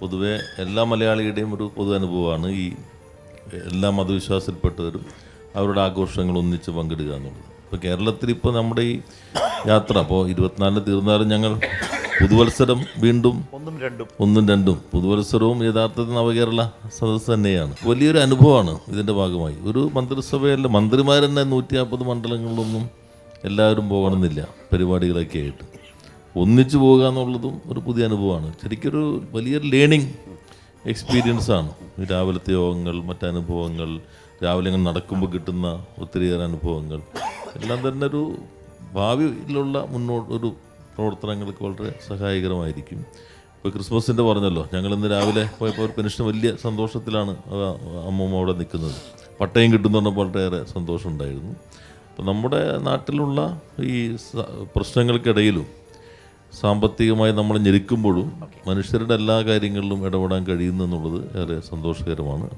പൊതുവെ എല്ലാ മലയാളിയുടെയും ഒരു പൊതു അനുഭവമാണ് ഈ എല്ലാ മതവിശ്വാസത്തിൽപ്പെട്ടവരും അവരുടെ ആഘോഷങ്ങൾ ഒന്നിച്ച് പങ്കിടുക എന്നുള്ളത്. ഇപ്പോൾ കേരളത്തിൽ ഇപ്പോൾ നമ്മുടെ ഈ യാത്ര അപ്പോൾ ഇരുപത്തിനാലിന് തീർന്നാലും ഞങ്ങൾ പുതുവത്സരം വീണ്ടും ഒന്നും രണ്ടും. ഒന്നും രണ്ടും. പുതുവത്സരവും യഥാർത്ഥത്തിൽ നവകേരള സദസ് തന്നെയാണ്. വലിയൊരു അനുഭവമാണ് ഇതിന്റെ ഭാഗമായി. ഒരു മന്ത്രിസഭയല്ല മന്ത്രിമാർ തന്നെ നൂറ്റി നാൽപ്പത് മണ്ഡലങ്ങളിലൊന്നും എല്ലാവരും പോകണമെന്നില്ല. പരിപാടികളൊക്കെ ആയിട്ട്. ഒന്നിച്ചു പോകുക എന്നുള്ളതും ഒരു പുതിയ അനുഭവമാണ്. ശരിക്കൊരു വലിയൊരു ലേണിംഗ് എക്സ്പീരിയൻസ് ആണ്. രാവിലത്തെ യോഗങ്ങൾ മറ്റനുഭവങ്ങൾ രാവിലെ ഇങ്ങനെ നടക്കുമ്പോൾ കിട്ടുന്ന ഒത്തിരിയേറെ അനുഭവങ്ങൾ. എല്ലാം തന്നെ ഒരു ഭാവിയിലുള്ള മുന്നോട്ട് ഒരു പ്രവർത്തനങ്ങൾക്ക് വളരെ സഹായകരമായിരിക്കും. ഇപ്പോൾ ക്രിസ്മസിന്റെ പറഞ്ഞല്ലോ ഞങ്ങൾ ഇന്ന് രാവിലെ പോയപ്പോൾ ഒരു പെൻഷൻ വലിയ സന്തോഷത്തിലാണ് അമ്മമ്മ അവിടെ നിൽക്കുന്നത്. പട്ടയം കിട്ടുന്ന വളരെയേറെ സന്തോഷമുണ്ടായിരുന്നു അപ്പോൾ നമ്മുടെ നാട്ടിലുള്ള ഈ പ്രശ്നങ്ങൾക്കിടയിലും സാമ്പത്തികമായി നമ്മൾ ഞെരുക്കുമ്പോഴും മനുഷ്യരുടെ എല്ലാ കാര്യങ്ങളിലും ഇടപെടാൻ കഴിയുന്നു എന്നുള്ളത് ഏറെ സന്തോഷകരമാണ്.